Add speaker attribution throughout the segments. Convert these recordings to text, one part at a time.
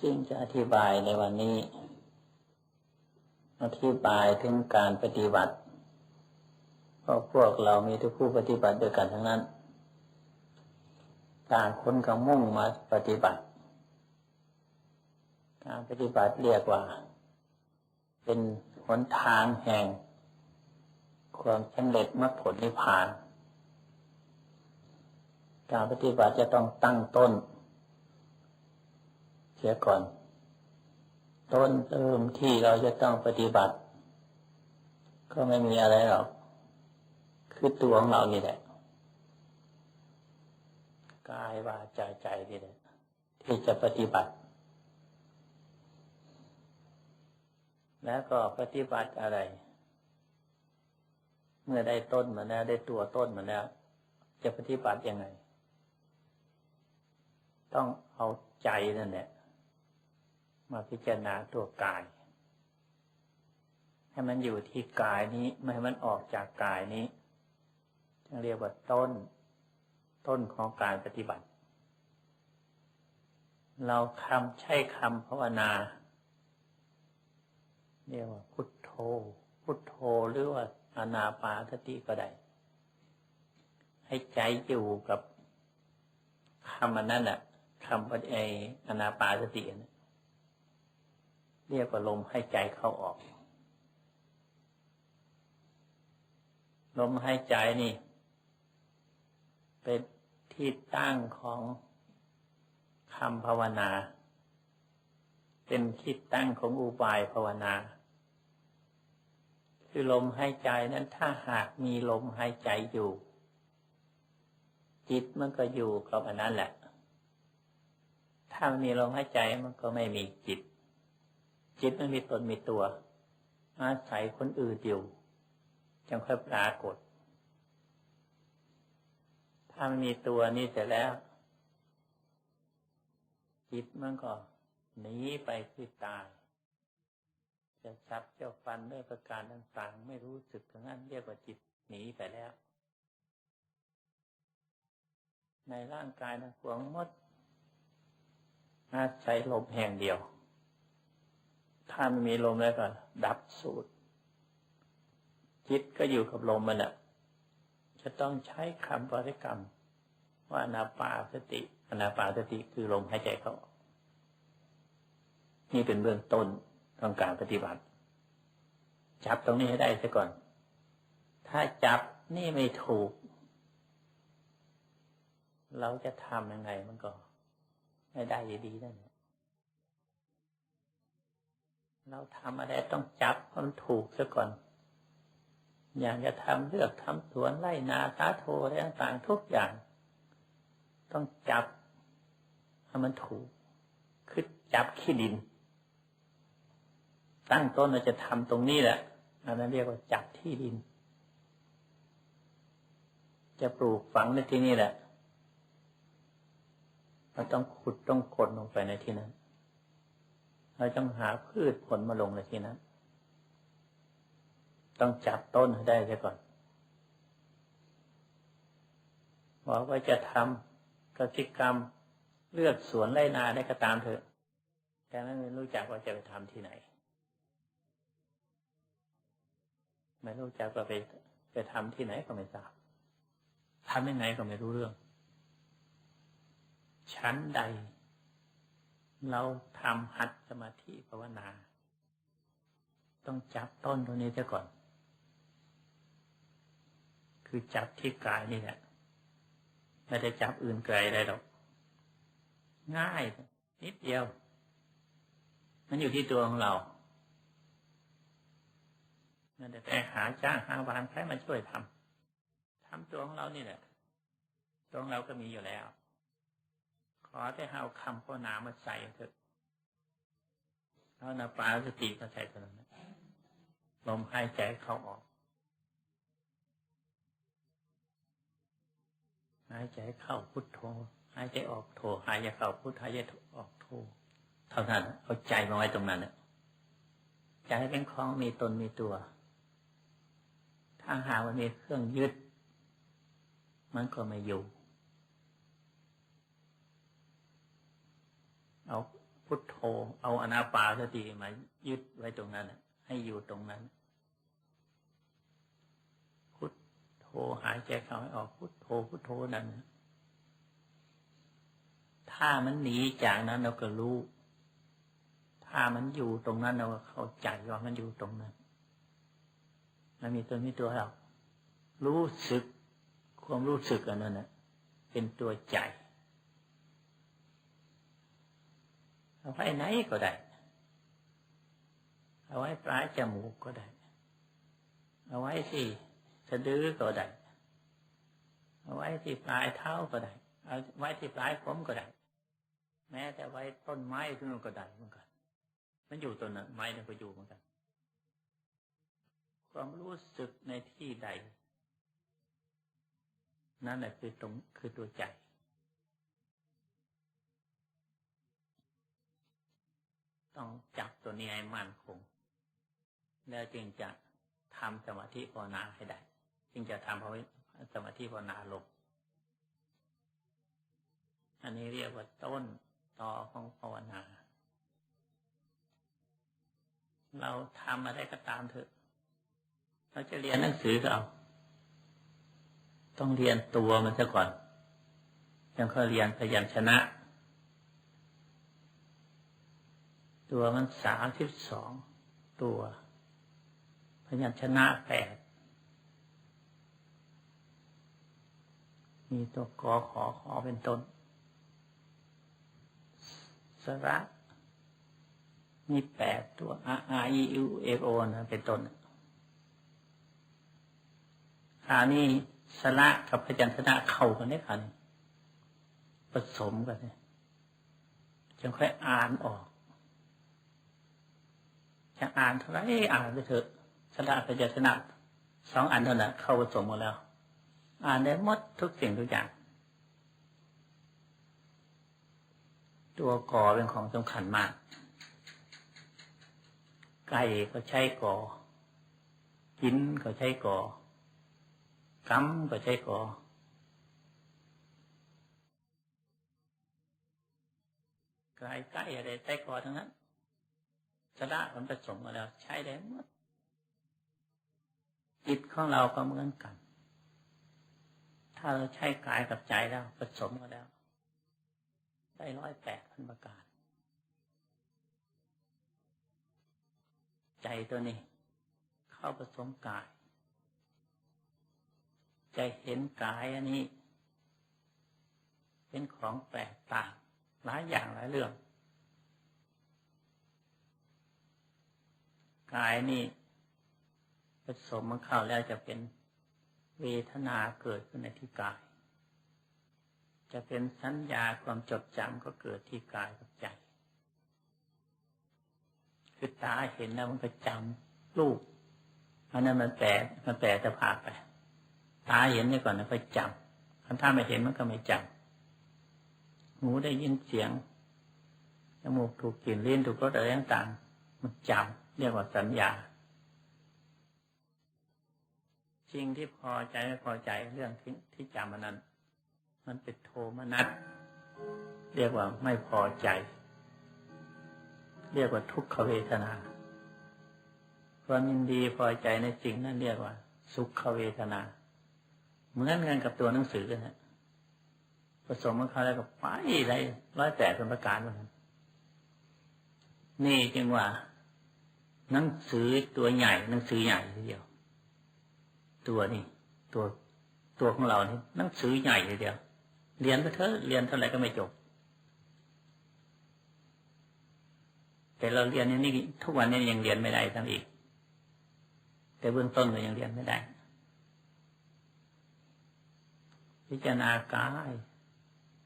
Speaker 1: ซึ่งจะอธิบายในวันนี้ อธิบายถึงการปฏิบัติ เพราะพวกเรามีทุกผู้ปฏิบัติด้วยกันทั้งนั้นต่างคนก็มุ่งมาปฏิบัติ การปฏิบัติเรียกว่า เป็นหนทางแห่ง ความสำเร็จมรรคผลนิพพาน การปฏิบัติจะต้องตั้งต้น เสียก่อน ต้นเติมที่เราจะต้องปฏิบัติ ก็ไม่มีอะไรหรอก คือตัวของเรานี่แหละ กายวาจาใจนี่แหละ ที่จะปฏิบัติ แล้วก็ปฏิบัติอะไร เมื่อได้ต้นมาแล้ว ได้ตัวต้นมาแล้ว จะปฏิบัติยังไง ต้องเอาใจนั่นแหละ มาพิจารณาตัวกาย ให้มันอยู่ที่กายนี้ไม่ให้มันออกจากกายนี้จึงเรียกว่าต้น ต้นของการปฏิบัติ เราคำใช้คำภาวนาเรียกว่าพุทโธ พุทโธหรือว่าอนาปาสติก็ได้ ให้ใจอยู่กับคำอันนั้นแหละคำว่าไออนาปาสตินะ เรียกว่าลมให้ใจเข้าออก ลมหายใจนี่ เป็นที่ตั้งของคำภาวนา เป็นที่ตั้งของอุบายภาวนา คือลมหายใจนั้นถ้าหากมีลมหายใจอยู่ จิตมันก็อยู่กับอันนั้นแหละ ถ้ามีลมหายใจมันก็ไม่มีจิต จิตมันมีตนมีตัว อาศัยคนอื่นอยู่จึงค่อยปรากฏ ถ้าม,มีตัวนี้เสร็จแล้ว จิตมันก็หนีไปคือตายจะชับจะฟันด้วยประการต่างๆ ไม่รู้สึกทั้งนั้นเรียกว่าจิตหนีไปแล้ว ในร่างกายนะหวงมดอาศัยลมแห่งเดียว ถ้าไม่มีลมแล้วก็ ดับสูตร จิตก็อยู่กับลมมันแหละจะต้องใช้คำปริกรรม ว่านาปาสติอนาปาสติคือลมหายใจเข้านี่เป็นเบื้องต้นของการปฏิบัติ จับตรงนี้ให้ได้ซะก่อน ถ้าจับนี่ไม่ถูก เราจะทำยังไงมันก็ ไม่ได้ดีๆนั่นแหละ เราทำอะไรต้องจับมันถูกซะก่อน อย่างจะทำเลือกทำสวนไร่นาสาโทอะไรต่างๆทุกอย่าง ต้องจับให้มันถูก คือจับขี้ดิน ตั้งต้นเราจะทำตรงนี้แหละอันนั้นเรียกว่าจับที่ดิน จะปลูกฝังในที่นี่แหละเราต้องขุดต้องกดลงไปในที่นั้น เราต้องหาพืชผลมาลงในที่นั้น ต้องจับต้นให้ได้ใช่ก่อนบอกว่าจะทำกิจกรรมเลือกสวนไร่นาได้ก็ตามเถอะ แต่ไม่รู้จักว่าจะไปทำที่ไหน ไม่รู้จักว่าไปไปทำที่ไหนก็ไม่ทราบทำยังไงก็ไม่รู้เรื่อง ชั้นใด เราทำหัดสมาธิภาวนา ต้องจับต้นตรงนี้ซะก่อน คือจับที่กายนี่แหละไม่ได้จับอื่นไกลอะไรหรอก ง่าย นิดเดียว มันอยู่ที่ตัวของเราไม่ได้ไปหาจ้างหาวานใครมาช่วยทำทำตัวของเรานี่แหละตัวของเราก็มีอยู่แล้ว ขอได้เอาคำภาวนามาใส่เถอะเอานาปาสติมาใส่ตรงนั้นลมหายใจเข้าออกหายใจเข้าพุทโธหายใจออกโธหายใจเข้าพุทหายใจออกโธเท่านั้นเอาใจมาไว้ตรงนั้นใจเป็นของมีตนมีตัวถ้าหาว่ามีเครื่องยึด มันก็ไม่อยู่ เอาพุทโธ เอาอนาปาสติมายึดไว้ตรงนั้นน่ะให้อยู่ตรงนั้น พุทโธหายใจเข้าให้ออกพุทโธพุทโธนั่นถ้ามันหนีจากนั้นเราก็รู้ ถ้ามันอยู่ตรงนั้นเราก็เข้าใจว่ามันอยู่ตรงนั้นมันมีตัวมีตัวเรารู้สึกความรู้สึกอันนั้นนะเป็นตัวใจ เอาไว้ไหนก็ได้ เอาไว้ปลายจมูกก็ได้ เอาไว้ที่สะดือก็ได้ เอาไว้ที่ปลายเท้าก็ได้ เอาไว้ที่ปลายผมก็ได้ แม้แต่ไว้ต้นไม้ที่นู่นก็ได้เหมือนกัน มันอยู่ต้นไม้นี่ยก็อยู่เหมือนกัน ความรู้สึกในที่ใด นั่นแหละคือตรงคือตัวใจ ต้องจับตัวนี้ให้มั่นคง แล้วจึงจะทำสมาธิภาวนาให้ได้ จึงจะทำภาวสมาธิภาวนาลง อันนี้เรียกว่าต้นต่อของภาวนา เราทำอะไรก็ตามเถอะ เราจะเรียนหนังสือก็เอา ต้องเรียนตัวมันซะก่อนยังค่อยเรียนพยัญชนะ ตัวมันสามสิบสองตัว พยัญชนะแปดมีตัวกอขอขอเป็นต้น สระมีแปดตัวอาอาอีอูเอโอนะเป็นต้นคราวนี้สระกับพยัญชนะเข้ากันได้คันผสมกันเนี่ยจึงค่อยอ่านออก จะอ่านเท่าไรอ่านไปเถอะสระพยัญชนะสองอันเท่านั้นเข้าผสมหมดแล้ว อ่านได้หมดทุกสิ่งทุกอย่าง ตัวกอเป็นของสำคัญมาก ไก่ก็ใช้กอกินก็ใช้กอกำก็ใช้กอไก่ไก่อะไรใช้กอทั้งนั้น สระมันผสมมาแล้วใช้ได้หมดจิตของเราก็เหมือนกัน ถ้าเราใช้กายกับใจแล้วผสมกันแล้ว ได้ร้อยแปดพันประการ ใจตัวนี้ เข้าผสมกาย ใจเห็นกายอันนี้ เป็นของแปลกต่างหลายอย่างหลายเรื่อง กายนี่ผสมมันเข้าแล้วจะเป็นเวทนาเกิดขึ้นในที่กาย จะเป็นสัญญาความจดจำก็เกิดที่กายกับใจ คือตาเห็นแล้วมันก็จำรูปอันนั้นมันแปลมันแปลจะพาไป ตาเห็นนี่ก่อนแล้วก็จำคันถ้าไม่เห็นมันก็ไม่จำหูได้ยินเสียงจมูกถูกกลิ่นลิ้นถูกรสอะไรต่างๆมันจำ เรียกว่าสัญญาจริงที่พอใจไม่พอใจเรื่องที่ที่จำมันนั้น มันเป็นโทมนัสเรียกว่าไม่พอใจ เรียกว่าทุกขเวทนาความยินดีพอใจในสิ่งนั้นเรียกว่า สุขเวทนา เหมือนกันกับตัวหนังสือนะผสมกันเข้าแล้วก็ไปอะไรร้อยแปดเป็นประการมันนี่จึงว่า หนังสือตัวใหญ่หนังสือใหญ่ทีเดียว ตัวนี่ตัวตัวของเรานี่หนังสือใหญ่ทีเดียว เรียนไปเถอะเรียนเท่าไหร่ก็ไม่จบ แต่เราเรียนนี่ทุกวันนี้ยังเรียนไม่ได้ทั้งอีก แต่เบื้องต้นเรายังเรียนไม่ได้ พิจารณากาย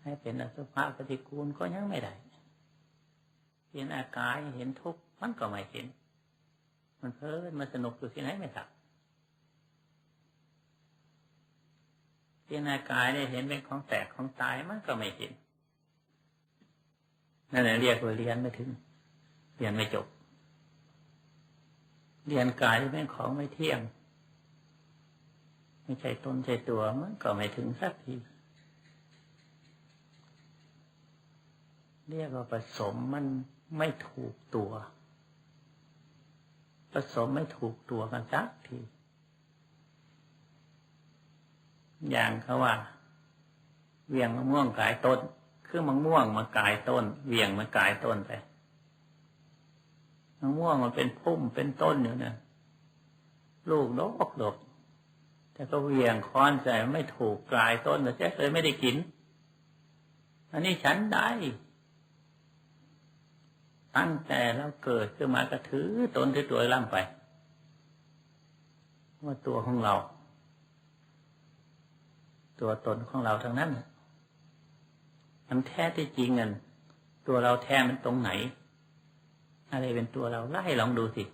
Speaker 1: ให้เป็นอสุภะปฏิกูลก็ยังไม่ได้พิจารณากายเห็นทุกข์มันก็ไม่เห็น มันเพลินมันสนุกอยู่ที่ไหนไม่ทราบพิจารณากายได้เห็นเป็นของแตกของตายมันก็ไม่เห็นนั่นแหละเรียกว่าเรียนไม่ถึง เรียนไม่จบ เรียนกายเป็นของไม่เที่ยง ไม่ใช่ตนใช่ตัวมันก็ไม่ถึงสักทีเรียกว่าผสมมันไม่ถูกตัว ผสมไม่ถูกตัวกันสักที อย่างเขาว่า เวียงมะม่วงกายต้น คือมะม่วงมากายต้น เวียงมากายต้นไปมะม่วงมันเป็นพุ่มเป็นต้นอยู่นะลูกดกดกแต่ก็เวียงค้อนใส่ไม่ถูกกลายต้นแต่แจ๊เลยไม่ได้กิน อันนี้ฉันได้ ตั้งแต่เราเกิดขึ้นมาก็ถือตนถือตัวล่ำไป ว่าตัวของเรา ตัวตนของเราทั้งนั้นมันแท้ที่จริงเงินตัวเราแท้มันตรงไหน อะไรเป็นตัวเราไล่ลองดูสิ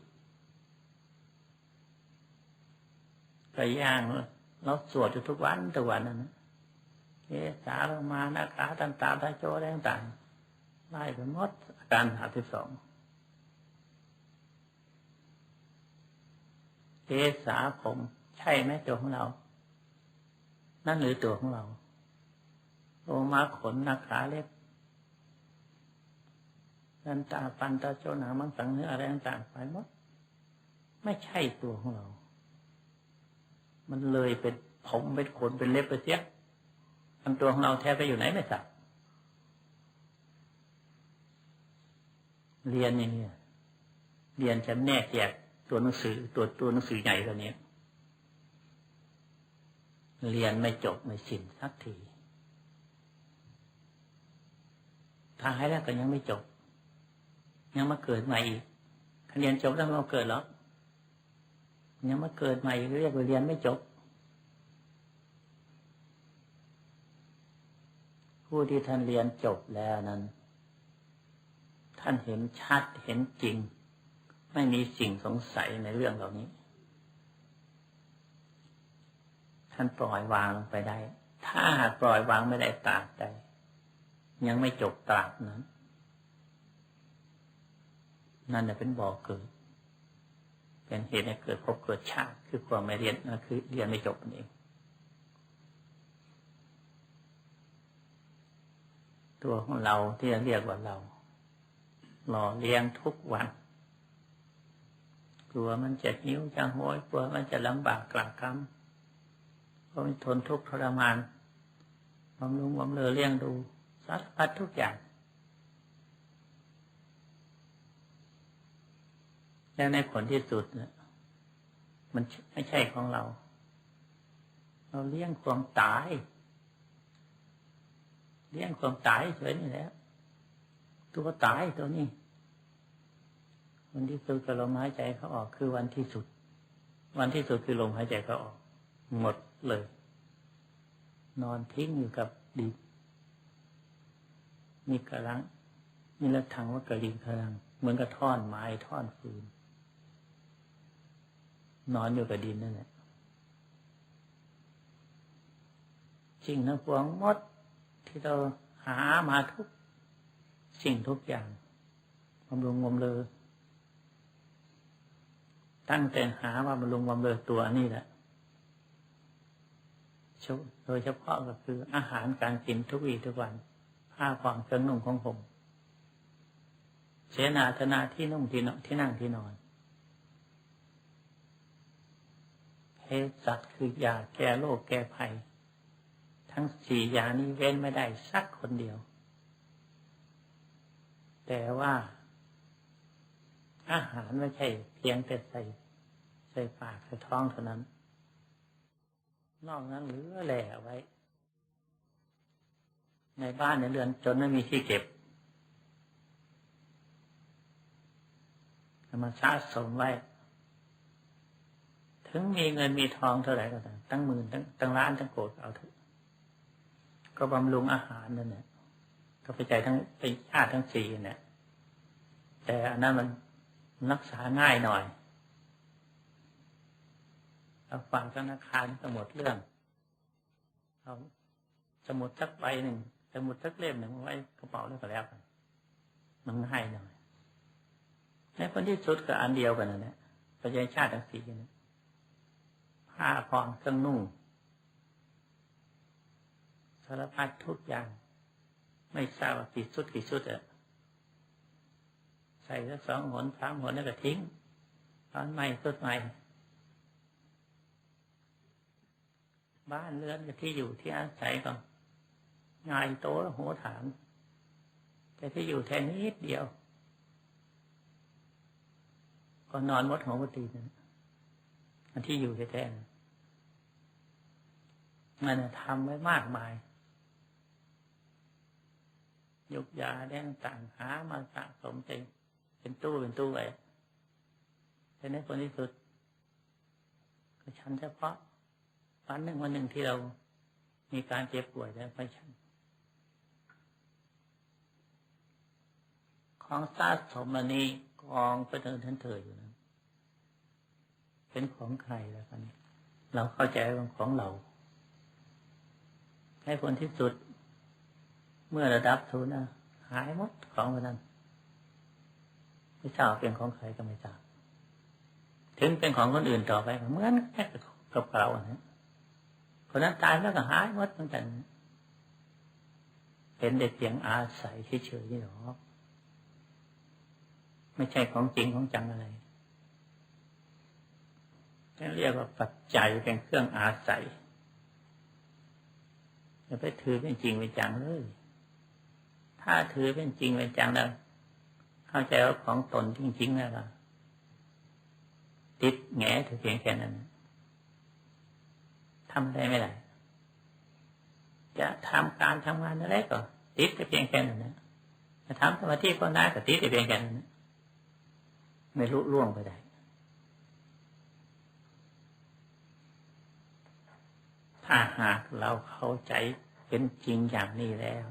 Speaker 1: กรย่างเราสวดอยู่ทุกวันทุกวันนั่นนะเอสาลงมานาคาตันตาตาโจอะไรต่าง ไล่ไปหมดอาการหาที่สองเอสาผม ใช่ไหมตัวของเรา นั่นหรือตัวของเราโอมาขนนาขาเล็บนันตาปันตาโจหนามังสังเนื้ออะไรต่างๆไปหมดไม่ใช่ตัวของเรา มันเลยเป็นผมเป็นขนเป็นเล็บไปเสียอันตัวของเราแท้ไปอยู่ไหนไม่ทราบ เรียนอย่างนี้เรียนจะแนกแยกตัวหนังสือตัวตัวหนังสือใหญ่ตัวนี้เรียนไม่จบไม่สิ้นสักทีท้ายแล้วก็ยังไม่จบ ยังมาเกิดใหม่อีกเรียนจบแล้วเราเกิดแล้วยังมาเกิดใหม่เรียกว่าเรียนไม่จบ ผู้ที่ท่านเรียนจบแล้วนั้น ท่านเห็นชัดเห็นจริง ไม่มีสิ่งสงสัยในเรื่องเหล่านี้ ท่านปล่อยวางลงไปได้ ถ้าหากปล่อยวางไม่ได้ตราบใดยังไม่จบตราบนั้น นั่นจะเป็นบ่อเกิด เป็นเหตุให้เกิดพบเกิดชาติคือความไม่เรียนนั่นคือ เรียนไม่จบนั่เองตัวของเราที่เรียกว่าเรา หล่อเลี้ยงทุกวัน กลัวมันจะหิวจะโหยกลัวมันจะลำบากกลักกำเพราะมันทนทุกข์ทรมานบำรุงบำเรอเลี้ยงดูสารพัดทุกอย่าง แล้วในผลที่สุดเนี่ยมันไม่ใช่ของเรา เราเลี้ยงความตาย เลี้ยงความตายเฉยนี่แหละ ตัวตายตัวนี้ วันที่สุดกับลมหายใจเขาออกคือวันที่สุด วันที่สุดคือลมหายใจเขาออก หมดเลย นอนทิ้งอยู่กับดินมีกระลังมีละทังว่ากระลิงกระลัง เหมือนกับท่อนไม้ท่อนฟืน นอนอยู่กับดินนั่นแหละสิ่งทั้งปวงหมดที่เราหามาทุก สิ่งทุกอย่างบำรุงงมเลยตั้งแต่หาว่าบำรุงบำเรอตัวนี่แหละโดยเฉพาะก็คืออาหารการกินทุกวีทุกวัน ผ้าผ่อนเครื่องนุ่งของผมเสนาธนาที่นุ่งที่นอนที่นั่งที่นอนเสัตคือยาแก้โรคแก้ภัย ทั้งสี่อย่างนี้เว้นไม่ได้สักคนเดียว แต่ว่าอาหารไม่ใช่เพียงแต่ใส่ใส่ปากใส่ท้องเท่านั้น นอกนั้นเหลือแหล่ไว้ ในบ้านในเรือนจนไม่มีที่เก็บมาสะสมไว้ ถึงมีเงินมีทองเท่าไหร่ก็ตามตั้งหมื่นตั้งตั้งล้านตั้งโกดเอาเถอะ ก็บำรุงอาหารนั่นแหละ ก็ไปใจทั้งไปชาติทั้งสี่เนี่ยแต่อันนั้นมันรักษาง่ายหน่อยเอาฟังธนาคารก็หมดเรื่องเอาสมุดสักใบหนึ่งสมุดสักเล่มหนึ่งไว้กระเป๋าแล้วก็แล้วกันมันง่ายหน่อยในคนที่สุดก็อันเดียวกันนั่นแหละประชาชาติทั้งสี่นี่ผ้าผ่อนเครื่องนุ่งสารพัดทุกอย่าง ไม่ทราบว่ากี่ชุดกี่ชุดอะใส่สักสองหนสามหนแล้วก็ทิ้งตอนใหม่สุดใหม่ บ้านเรือนที่อยู่ที่อาศัยก็งายโตแล้วหัวถามแต่ที่อยู่แค่นิดเดียว ก็นอนมดหัวปตีนั่นอันที่อยู่แท้ๆมันทำไว้มากมาย ยุกยาแดงต่างหามาสะสมเองเป็นตู้เป็นตู้ไว้แต่ในผลที่สุดก็ฉันเฉพาะวันหนึ่งวันหนึ่งที่เรามีการเจ็บป่วยแล้วไปฉันของสะสมอันนี้กองไปเดินทันเถออยู่นะเป็นของใครแล้วกันนี้เราเข้าใจว่าของเรา ให้ผลที่สุด เมื่อระดับทุนหายหมดของคนนั้นไม่ทราบเป็นของใครก็ไม่ทราบถึงเป็นของคนอื่นต่อไปเหมือนแค่กับเราอันนี้คนนั้นตายแล้วก็หายหมดเหมือนกันเป็นเด็กเพียงอาศัยเฉยๆนี่หรอไม่ใช่ของจริงของจังอะไรเรียกว่าปัจจัยเป็นเครื่องอาศัยอย่าไปถือเป็นจริงเป็นจังเลย ถ้าถือเป็นจริงเป็นจังแล้ว เข้าใจว่าของตนจริงๆแล้วติดแง่ถือเพียงแค่นั้นทำได้ไม่ได้จะทำการทำงานอะไรก็ ติดแต่เพียงแค่นั้นนะจะทำสมาธิก็ได้ก็ติดแต่เพียงแค่นั้นนะไม่รู้ล่วงไปได้ถ้าหากเราเข้าใจเป็นจริงอย่างนี้แล้ว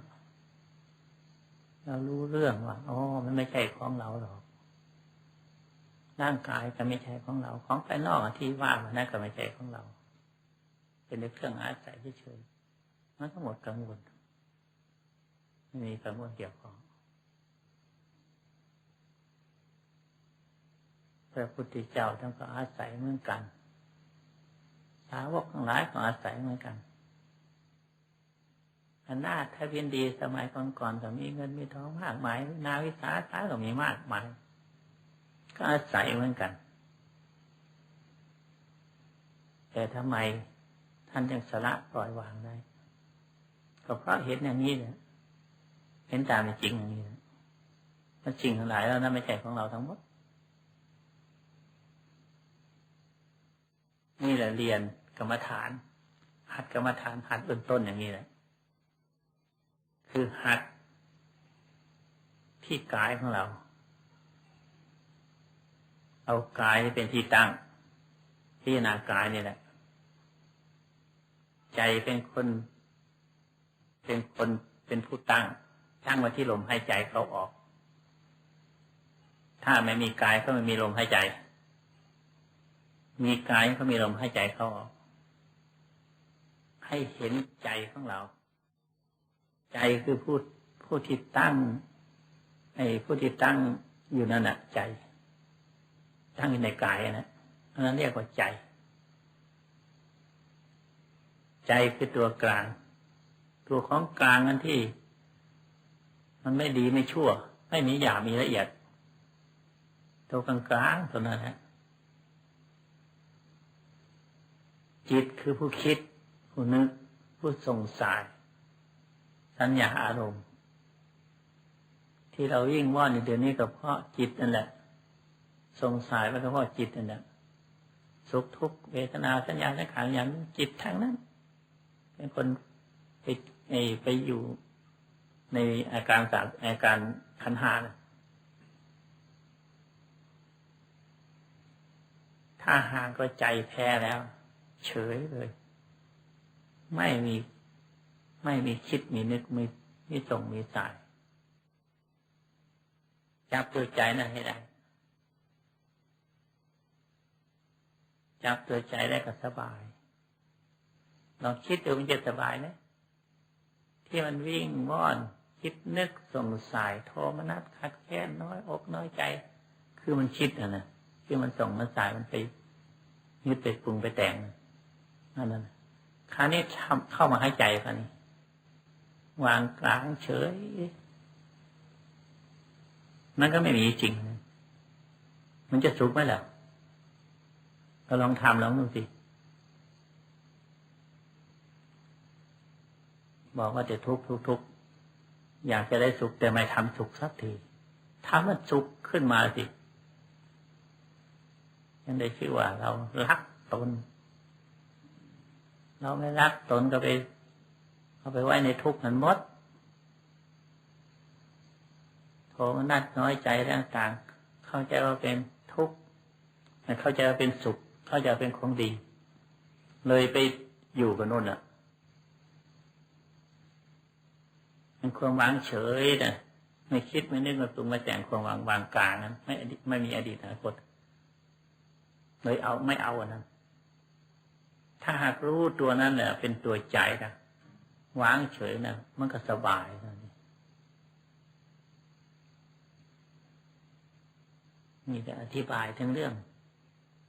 Speaker 1: เรารู้เรื่องว่าอ๋อมันไม่ใช่ของเราหรอกร่างกายก็ไม่ใช่ของเรา ของภายนอกที่ว่ามันนั่นก็ไม่ใช่ของเรา เป็นเครื่องอาศัยเฉยๆมันก็หมดกังวลไม่มีกังวลเกี่ยวข้องพระพุทธเจ้าท่านก็อาศัยเหมือนกันสาวกทั้งหลายก็อาศัยเหมือนกัน อำนาจถ้าเป็นดีสมัยก่อนๆก็มีเงินมีทองมากมายนาวิสาสาก็มีมากมาย ก็อาศัยเหมือนกัน แต่ทำไมท่านยังสละปล่อยวางได้ก็เพราะเห็นอย่างนี้เนี่ยเห็นตามจริงอย่างนี้มันจริงทั้งหลายแล้วนั่นไม่ใช่ของเราทั้งหมดนี่แหละเรียนกรรมฐาน หัดกรรมฐานหัดเบื้องต้นอย่างนี้แหละ คือหัดที่กายของเรา เอากายเป็นที่ตั้ง พิจารณากายนี่แหละ ใจเป็นคน เป็นคนเป็นผู้ตั้ง ตั้งไว้ที่ลมหายใจเขาออก ถ้าไม่มีกายก็ไม่มีลมหายใจ มีกายก็มีลมหายใจเข้าออก ให้เห็นใจของเรา ใจคือผู้ผู้ที่ตั้งไอ้ผู้ที่ตั้งอยู่นั่นน่ะใจ ตั้งอยู่ในกายนะอันนั้นเรียกว่าใจ ใจคือตัวกลาง ตัวของกลางนั่นที่ มันไม่ดีไม่ชั่ว ไม่มีหยาบมีละเอียด ตัวกลางกลางตัวนั้นฮะจิตคือผู้คิด ผู้นึก ผู้สงสาย สัญญาอารมณ์ ที่เรายิ่งว่อนในเดือนนี้ก็เพราะจิตนั่นแหละ สงสายไปก็เพราะจิตนั่นแหละสุขทุกข์เวทนาสัญญาสังขารอย่างจิตทั้งนั้น เป็นคนไปไปอยู่ในอาการสามอาการขันหานะถ้าห่างก็ใจแพ้แล้ว เฉยเลย ไม่มี ไม่มีคิดมีนึกมีมีส่งมีสายจับตัวใจนั่นให้ได้จับตัวใจได้ก็สบายลองคิดดูมันจะสบายนะที่มันวิ่งว่อนคิดนึกส่งสายโทมนัสขัดแค้นน้อยอกน้อยใจ คือมันคิดอะนะคือมันส่งมันสายมันไปยึดไปปรุงไปแต่งนั่นนั่นคราวนี้เข้ามาให้ใจคราวนี้ วางกลางเฉย มันก็ไม่มีจริง มันจะสุขไหมล่ะก็ลองทำลองดูสิบอกว่าจะทุกข์ทุกข์ทุกอยากจะได้สุขแต่ไม่ทำสุขสักทีถ้ามันสุขขึ้นมาสิยังได้ชื่อว่าเรารักตน เราไม่รักตนก็ไป เอาไปไว้ในทุกข์นั้นหมดโทมนัดน้อยใจต่างๆ เข้าใจว่าเป็นทุกข์เข้าใจว่าเป็นสุข เข้าใจเป็นของดี เลยไปอยู่กับนู่นอะมันความวางเฉยนะไม่คิดไม่นึกมาปรุงมาแต่งความวางวางกลางนั้นไม่ไม่มีอดีตอนาคตเลยเอาไม่เอาอันนั้น ถ้าหากรู้ตัวนั้นแหละเป็นตัวใจนะ วางเฉยนะมันก็สบายนะนี่จะอธิบายทั้งเรื่อง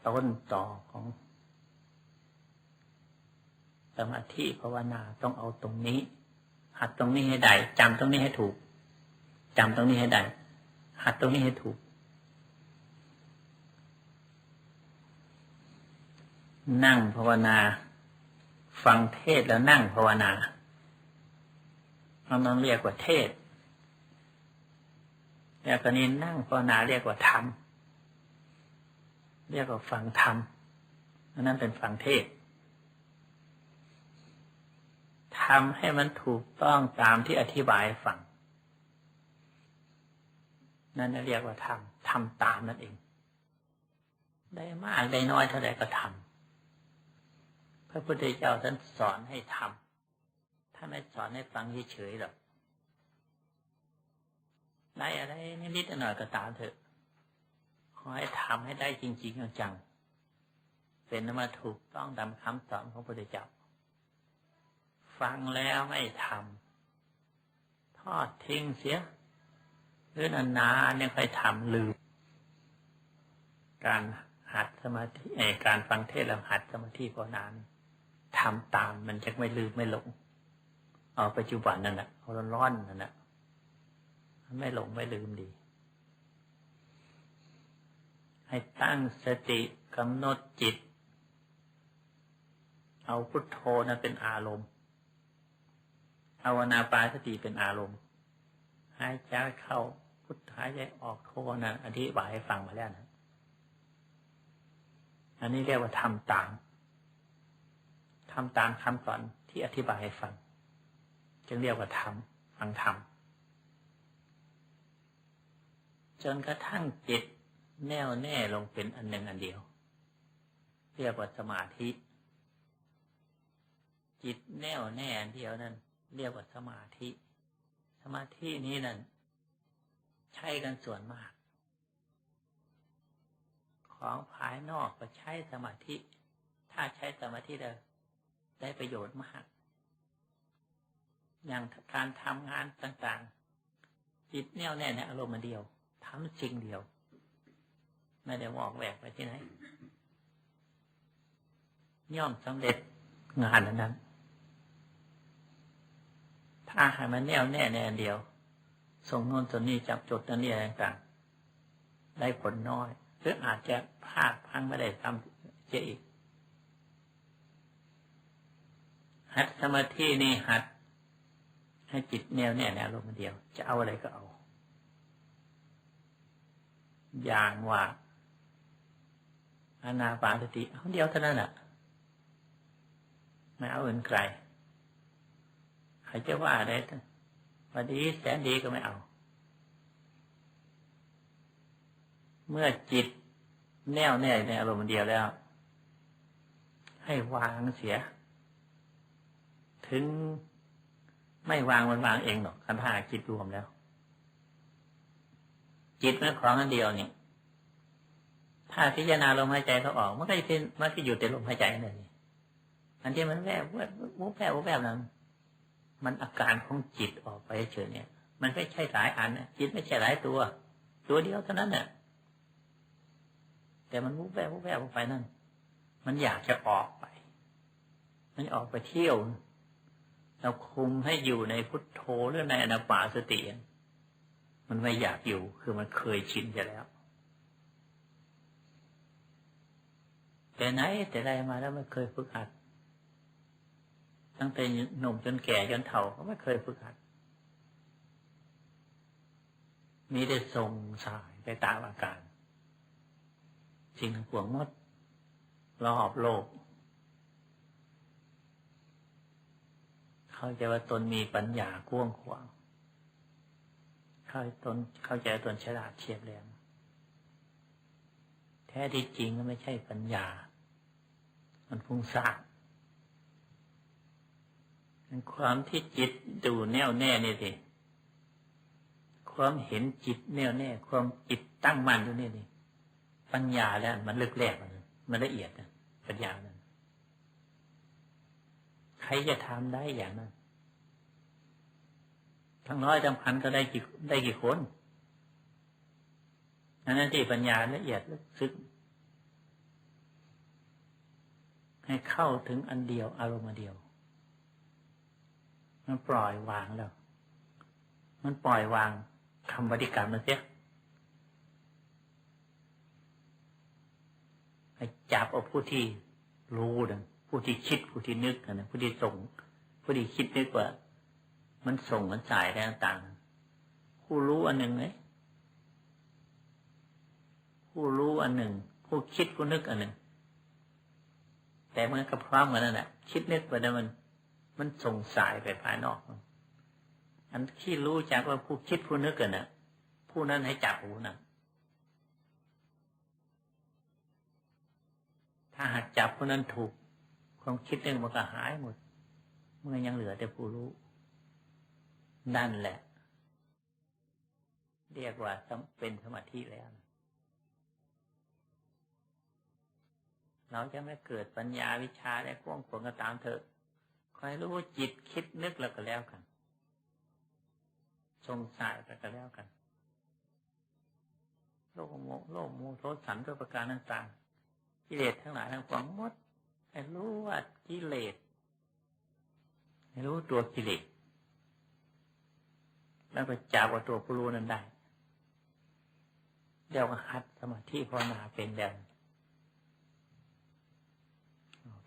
Speaker 1: ต้นต่อของสมาธิภาวนาต้องเอาตรงนี้ หัดตรงนี้ให้ได้จำตรงนี้ให้ถูกจำตรงนี้ให้ได้หัดตรงนี้ให้ถูก นั่งภาวนา ฟังเทศแล้วนั่งภาวนา เราต้องเรียกว่าเทศแล้วตอนนี้นั่งภาวนาเรียกว่าธรรมเรียกว่าฟังธรรมนนั้นเป็นฟังเทศทำให้มันถูกต้องตามที่อธิบายฟังนั่นเรียกว่าทำทำตามนั่นเอง ได้มากได้น้อยเท่าไรก็ทำพระพุทธเจ้าท่านสอนให้ทำ ท่านไม่สอนให้ฟังเฉยๆหรอกได้อะไรนิดๆหน่อยก็ตามเถอะ ขอให้ทำให้ได้จริงๆจังเป็นมาถูกต้องตามคำสอนของพระพุทธเจ้าฟังแล้วไม่ทำทอดทิ้งเสีย หรือนานๆเนี่ยไปทำลืม การหัดสมาธิไอการฟังเทศแล้วหัดสมาธิพอนานทำตามมันจะไม่ลืมไม่หลง ปัจจุบันนั่นแหละร้อนๆนั่นแหละไม่หลงไม่ลืมดี ให้ตั้งสติกำหนดจิต เอาพุทโธนั้นเป็นอารมณ์เอาวนาปาสติเป็นอารมณ์หายใจเข้าพุทหายใจออกโทนะอธิบายให้ฟังมาแล้วนะอันนี้เรียกว่าทำตามทำตามคำสอนที่อธิบายให้ฟัง จึงเรียกว่าทำฟังธรรมจนกระทั่งจิตแน่วแน่ลงเป็นอันหนึ่งอันเดียว เรียกว่าสมาธิ จิตแน่วแน่อันเดียวนั้นเรียกว่าสมาธิ สมาธินี้นั่นใช้กันส่วนมาก ของภายนอกก็ใช้สมาธิ ถ้าใช้สมาธิได้ได้ประโยชน์มาก อย่างการทำงานต่างๆ จิตแน่วแน่ในอารมณ์เดียวทำสิ่งเดียว ไม่ได้วอกแวกไปที่ไหน ย่อมสำเร็จงานนั้น ถ้าให้มันแน่วแน่แน่เดียว ส่งโน่นส่วนนี้จับจุดนั่นนี่ต่างๆ ได้ผลน้อย หรืออาจจะพลาดพังไม่ได้ทำเจอีกหัดสมาธินี่หัด ให้จิตแน่วแน่แน่ลงมาเดียว จะเอาอะไรก็เอา อย่างว่าอานาปานสติเอาเดียวเท่านั้นแหละไม่เอาอื่นไกลใครจะว่าอะไรวันดีแสนดีก็ไม่เอา เมื่อจิตแน่วแน่ในอารมณ์เดียวแล้ว ให้วางเสีย ถึง ไม่วางมันวางเองหรอกคันถ้าจิตรวมแล้ว จิตมันของอันเดียวเนี่ย ถ้าพิจารณาลมหายใจเขาออกมันก็จะมันก็อยู่แต่ลมหายใจนั่นเองอันที่มันแวบวบวุบแวบวุบแวบนั้นมันอาการของจิตออกไปเฉยเนี่ย มันไม่ใช่หลายอันจิตไม่ใช่หลายตัว ตัวเดียวเท่านั้นเนี่ยแต่มันวุบแวบวุบแวบออกไปนั่น มันอยากจะออกไป มันออกไปเที่ยว เราคุมให้อยู่ในพุทโธหรือในอนาปาสติ มันไม่อยากอยู่คือมันเคยชินจะแล้วแต่ไหนแต่ไรมาแล้วไม่เคยฝึกหัด ตั้งแต่หนุ่มจนแก่จนเฒ่าก็ไม่เคยฝึกหัด มีแต่ส่งสายไปตามอาการสิ่งทั้งปวงหมดรอบโลก เข้าใจว่าตนมีปัญญากว้างขวางเข้าตนเข้าใจว่าตนฉลาดเฉียบแหลมแท้ที่จริงก็ไม่ใช่ปัญญา มันฟุ้งซ่านความที่จิตดูแน่วแน่นี่สิความเห็นจิตแน่วแน่ ความจิตตั้งมั่นอยู่นี่นี่ปัญญาแล้วมันลึกแรกมันมันละเอียดนะปัญญานั้นใค รจะทำได้อย่างนั้นทั้งน้อยทั้งพันก็ได้กี่ได้กี่คนอันนั้นที่ปัญญาละเอียดลึกซึ้งให้เข้าถึงอันเดียวอารมณ์เดียว มันปล่อยวางแล้ว มันปล่อยวางคำปฏิกรรมมันเสียให้จับเอาผู้ที่รู้นะ ผู้ที่คิดผู้ที่นึกนะผู้ที่ส่ง ผู้ที่คิดนึกว่า มันส่งมันสายอะไรต่างๆผู้รู้อันหนึ่งไหมผู้รู้อันหนึ่ง ผู้คิดผู้นึกอันหนึ่ง แต่มันก็พร้อมกันนั่นแหละคิดนึกไปแล้วมัน มันส่งสายไปภายนอก อันที่รู้จากว่าผู้คิดผู้นึกกันนะผู้นั้นให้จับหูนะถ้าหากจับผู้นั้นถูก ความคิดนึกมันก็หายหมดเมื่อยังเหลือแต่ผู้รู้ นั่นแหละ เรียกว่าเป็นสมาธิแล้ว เราจะไม่เกิดปัญญาวิชาได้พ่วงผลก็ตามเถอะคอยรู้ว่าจิตคิดนึกแล้วก็แล้วกันสงสัยไปก็แล้วกัน โลกโมโลกโมโทสันตัวประการต่างๆกิเลสทั้งหลายทั้งปวงหมด ให้รู้ว่ากิเลสให้รู้ตัวกิเลสแล้วก็จับว่าตัวผู้รู้นั้นได้เดี๋ยวก็หัดสมาธิภาวนาเป็นแดน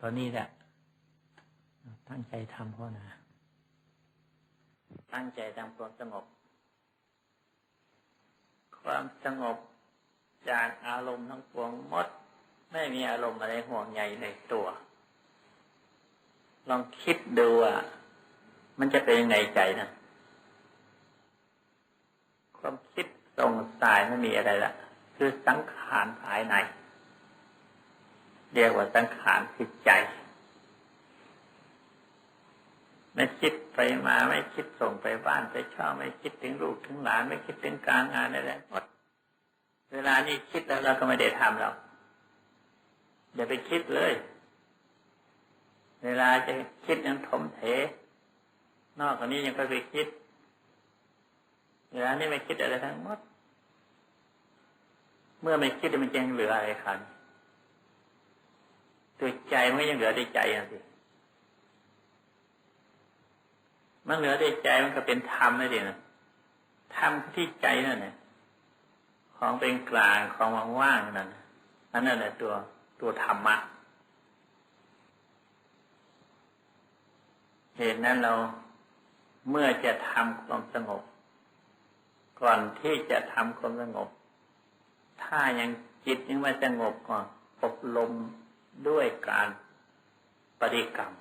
Speaker 1: ตอนนี้แหละตั้งใจทำภาวนา ตั้งใจทำความสงบ ความสงบจากอารมณ์ทั้งปวงหมด ไม่มีอารมณ์อะไรห่วงใยในตัว ลองคิดดูว่ามันจะเป็นยังไงใจนะความคิดตรงสายไม่มีอะไรละคือสังขารภายใน เรียกว่าสังขารคือใจ ไม่คิดไปมาไม่คิดส่งไปบ้านไปช่อไม่คิดถึงลูกถึงหลาน ไม่คิดถึงการงานอะไรหมดเวลานี้คิดแล้วเราก็ไม่ได้ทำหรอก อย่าไปคิดเลย เวลาจะคิดยังทมเทนอกจากนี้ยังก็ไปคิด เวลานี้ไม่คิดอะไรทั้งหมด เมื่อไม่คิดมันจะยังเหลืออะไรคันตัวใจมันก็ยังเหลือได้ใจนะสิมันเหลือได้ใจมันก็เป็นธรรมนั่นเองนะธรรมที่ใจนั่นแหละของเป็นกลางของว่างๆนั่นนั่นแหละตัว ตัวธรรมะเหตุนั้นเราเมื่อจะทำความสงบ ก่อนที่จะทำความสงบ ถ้ายังจิตยังไม่สงบก่อนอบรมด้วยการปฏิกรรม